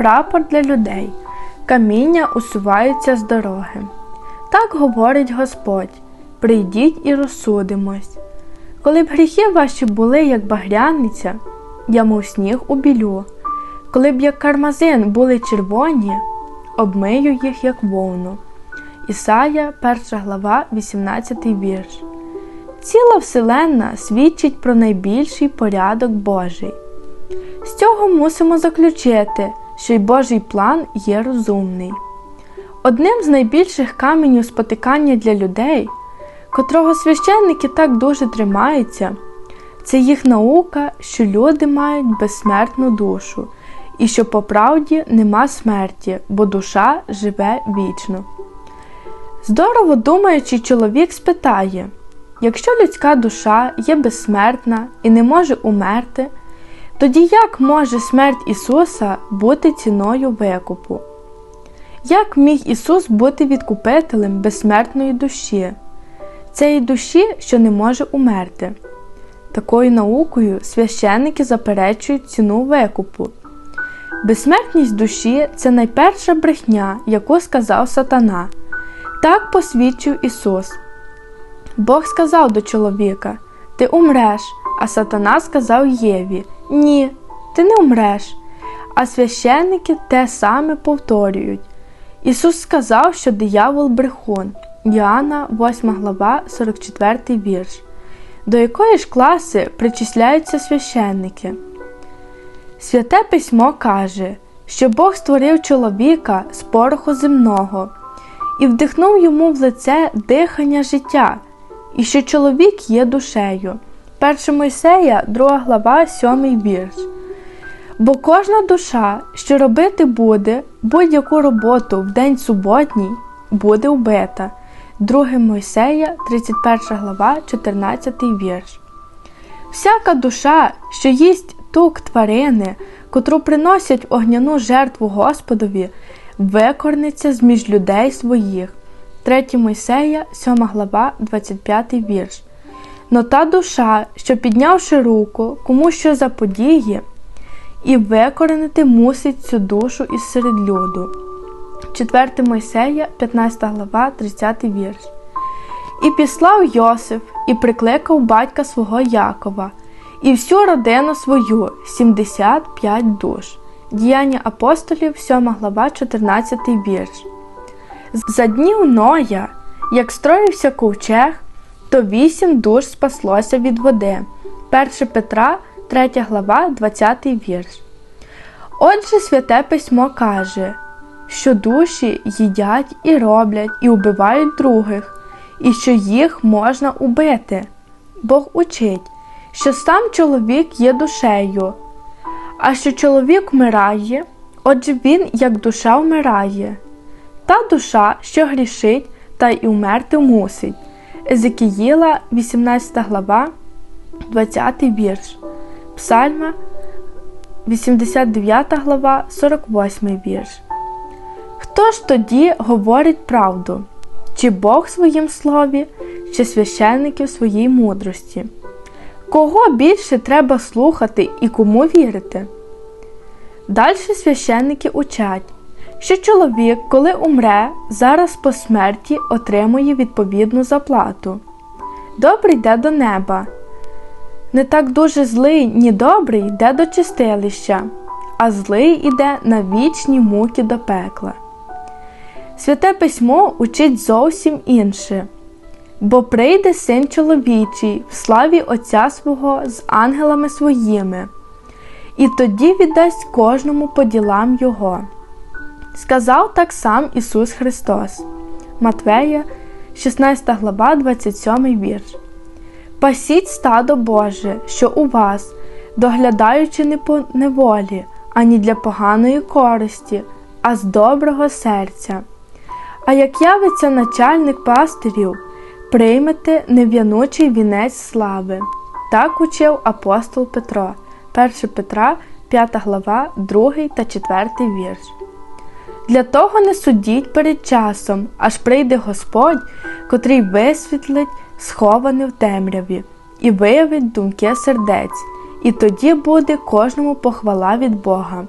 прапор для людей, каміння усуваються з дороги. Так говорить Господь: прийдіть і розсудимось. Коли б гріхи ваші були, як багряниця, я мов сніг убілю. Коли б як кармазин були червоні, обмию їх, як вовну. Ісая, 1 глава, 18 вірш. Ціла Вселенна свідчить про найбільший порядок Божий. З цього мусимо заключити, що й Божий план є розумний. Одним з найбільших каменів спотикання для людей, котрого священники так дуже тримаються, це їх наука, що люди мають безсмертну душу, і що по правді нема смерті, бо душа живе вічно. Здорово думаючий чоловік спитає, якщо людська душа є безсмертна і не може умерти, тоді як може смерть Ісуса бути ціною викупу? Як міг Ісус бути відкупителем безсмертної душі, цієї душі, що не може умерти? Такою наукою священники заперечують ціну викупу. Безсмертність душі це найперша брехня, яку сказав Сатана. Так посвідчив Ісус. Бог сказав до чоловіка: Ти умреш, а Сатана сказав Єві: Ні, ти не умреш. А священники те саме повторюють. Ісус сказав, що диявол брехун. Іоанна, 8 глава, 44 вірш. До якої ж класи причисляються священники? Святе письмо каже, що Бог створив чоловіка з пороху земного і вдихнув йому в лице дихання життя, і що чоловік є душею. 1 Мойсея, 2 глава, 7 вірш. Бо кожна душа, що робити буде будь-яку роботу в день суботній, буде вбита. 2 Мойсея, 31 глава, 14 вірш. Всяка душа, що їсть тук тварини, котру приносять огняну жертву Господові, викорниться з між людей своїх. 3 Мойсея, 7 глава, 25 вірш. Но та душа, що піднявши руку, кому що заподіє, і викоренити мусить цю душу із серед люду. 4 Мойсея, 15 глава, 30 вірш. І післав Йосиф, і прикликав батька свого Якова, і всю родину свою 75 душ. Діяння апостолів, 7 глава, 14 вірш. За днів Ноя, як строївся ковчег, то вісім душ спаслося від води. 1 Петра, 3 глава, 20 вірш. Отже, святе письмо каже, що душі їдять і роблять, і убивають других, і що їх можна убити. Бог учить, що сам чоловік є душею, а що чоловік вмирає, отже він, як душа вмирає. Та душа, що грішить, та й умерти мусить. Езекіїла, 18 глава, 20 вірш, Псальма, 89 глава, 48 вірш. Хто ж тоді говорить правду? Чи Бог в своїм слові, чи священники в своїй мудрості? Кого більше треба слухати і кому вірити? Далі священники учать, що чоловік, коли умре, зараз по смерті отримує відповідну заплату. Добрий йде до неба. Не так дуже злий, ні добрий йде до чистилища, а злий іде на вічні муки до пекла. Святе письмо учить зовсім інше, бо прийде син чоловічий в славі Отця свого з ангелами своїми, і тоді віддасть кожному по ділам Його. Сказав так сам Ісус Христос. Матвея, 16 глава, 27 вірш. Пасіть стадо Боже, що у вас, доглядаючи не по неволі, ані для поганої користі, а з доброго серця. А як явиться начальник пастирів, приймете нев'янучий вінець слави. Так учив апостол Петро, 1 Петра, 5 глава, 2 та 4 вірш. Для того не судіть перед часом, аж прийде Господь, котрий висвітлить сховане в темряві, і виявить думки сердець, і тоді буде кожному похвала від Бога.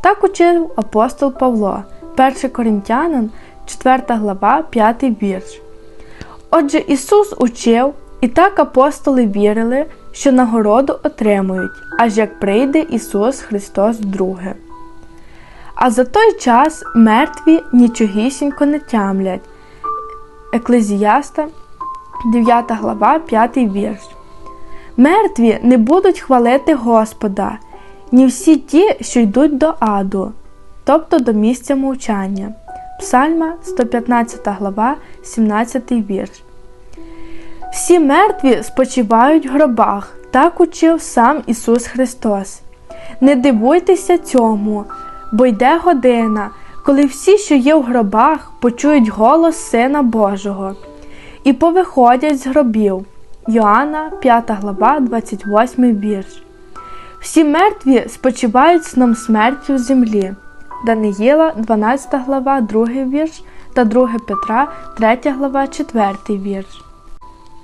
Так учив апостол Павло, 1 Коринтянин, 4 глава, 5 вірш. Отже, Ісус учив, і так апостоли вірили, що нагороду отримують, аж як прийде Ісус Христос вдруге. А за той час мертві нічогісінько не тямлять. Еклезіаста, 9 глава, 5 вірш. Мертві не будуть хвалити Господа, ні всі ті, що йдуть до аду, тобто до місця мовчання. Псальма 115 глава, 17 вірш. Всі мертві спочивають в гробах, так учив сам Ісус Христос. Не дивуйтеся цьому, бо йде година, коли всі, що є в гробах, почують голос Сина Божого і повиходять з гробів. Йоанна, 5 глава, 28 вірш. Всі мертві спочивають сном смерті в землі. Даниїла, 12 глава, 2 вірш та 2 Петра, 3 глава, 4 вірш.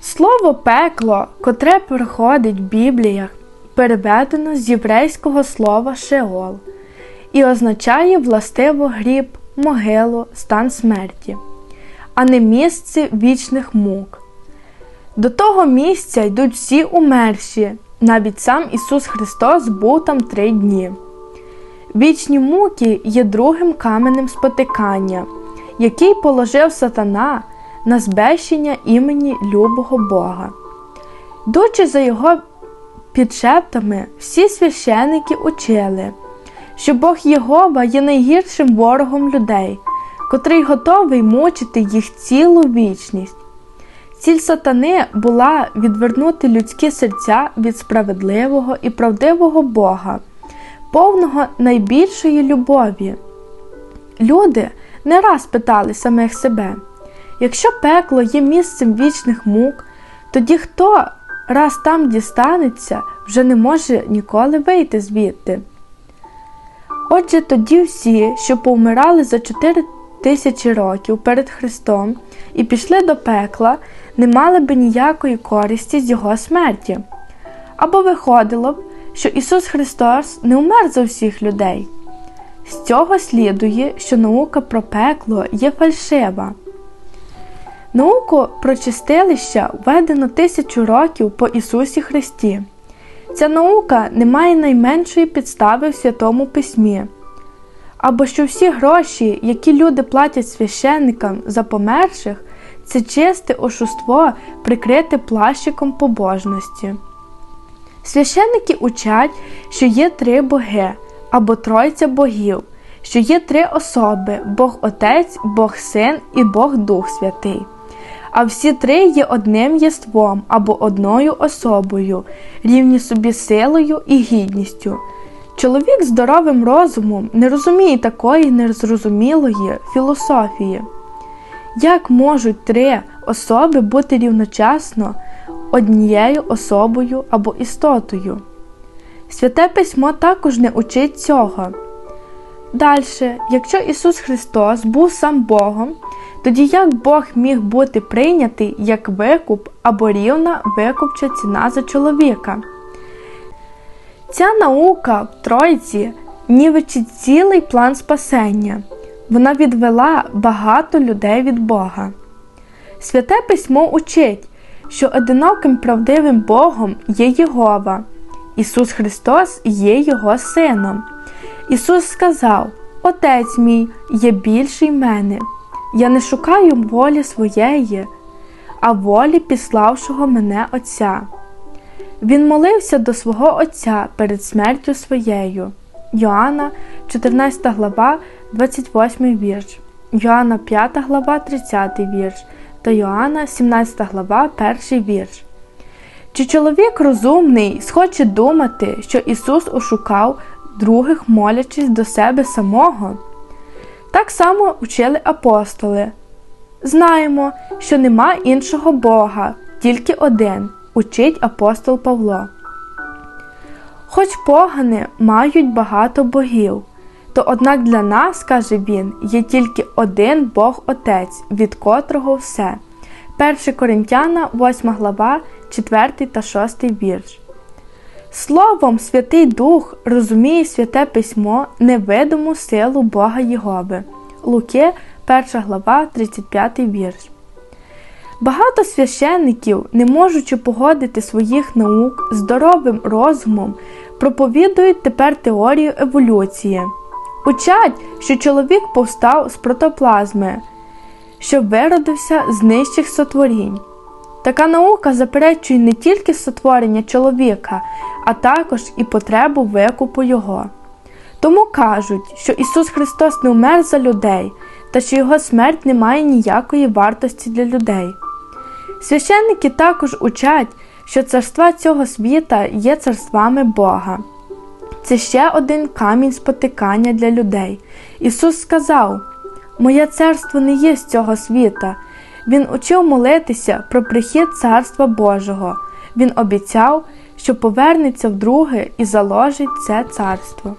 Слово пекло, котре проходить в Бібліях, переведено з єврейського слова шеол і означає властиво гріб, могилу, стан смерті, а не місце вічних мук. До того місця йдуть всі умерші, навіть сам Ісус Христос був там три дні. Вічні муки є другим каменем спотикання, який положив сатана на збещення імені любого Бога. Йдучи за його підшептами, всі священики учили, що Бог Єгова є найгіршим ворогом людей, котрий готовий мучити їх цілу вічність. Ціль сатани була відвернути людські серця від справедливого і правдивого Бога, повного найбільшої любові. Люди не раз питали самих себе. Якщо пекло є місцем вічних мук, тоді хто раз там дістанеться, вже не може ніколи вийти звідти. Отже, тоді всі, що повмирали за 4 тисячі років перед Христом і пішли до пекла, не мали би ніякої користі з Його смерті. Або виходило б, що Ісус Христос не умер за всіх людей. З цього слідує, що наука про пекло є фальшива. Науку про чистилища введено тисячу років по Ісусі Христі. Ця наука не має найменшої підстави в Святому Письмі. Або що всі гроші, які люди платять священникам за померших, це чисте ошуство, прикрите плащиком побожності. Священники учать, що є три боги або тройця богів, що є три особи Бог Отець, Бог Син і Бог Дух Святий. А всі три є одним єством або одною особою, рівні собі силою і гідністю. Чоловік здоровим розумом не розуміє такої незрозумілої філософії. Як можуть три особи бути рівночасно однією особою або істотою? Святе письмо також не учить цього. Далі, якщо Ісус Христос був сам Богом, тоді як Бог міг бути прийнятий як викуп або рівна викупча ціна за чоловіка? Ця наука в Тройці нівечить цілий план спасення. Вона відвела багато людей від Бога. Святе письмо учить, що одиноким правдивим Богом є Єгова. Ісус Христос є Його Сином. Ісус сказав: Отець мій є більший мене. Я не шукаю волі своєї, а волі піславшого мене Отця. Він молився до свого Отця перед смертю своєю. Йоанна, 14 глава, 28 вірш, Йоанна 5 глава, 30 вірш та Йоанна, 17 глава, 1 вірш. Чи чоловік розумний схоче думати, що Ісус ошукав других, молячись до себе самого? Так само учили апостоли. Знаємо, що нема іншого Бога, тільки один, учить апостол Павло. Хоч погани мають багато богів, то однак для нас, каже він, є тільки один Бог Отець, від котрого все. 1 Коринтяна, 8 глава, 4 та 6 вірш. Словом, Святий Дух розуміє святе письмо, невидиму силу Бога Єгови. Луки, 1 глава, 35 вірш. Багато священників, не можучи погодити своїх наук здоровим розумом, проповідують тепер теорію еволюції. Учать, що чоловік повстав з протоплазми, що виродився з нижчих сотворінь. Така наука заперечує не тільки сотворення чоловіка, а також і потребу викупу його. Тому кажуть, що Ісус Христос не умер за людей та що Його смерть не має ніякої вартості для людей. Священники також учать, що царства цього світа є царствами Бога. Це ще один камінь спотикання для людей. Ісус сказав: Моє царство не є з цього світа. Він учив молитися про прихід Царства Божого. Він обіцяв, що повернеться вдруге і заложить це царство.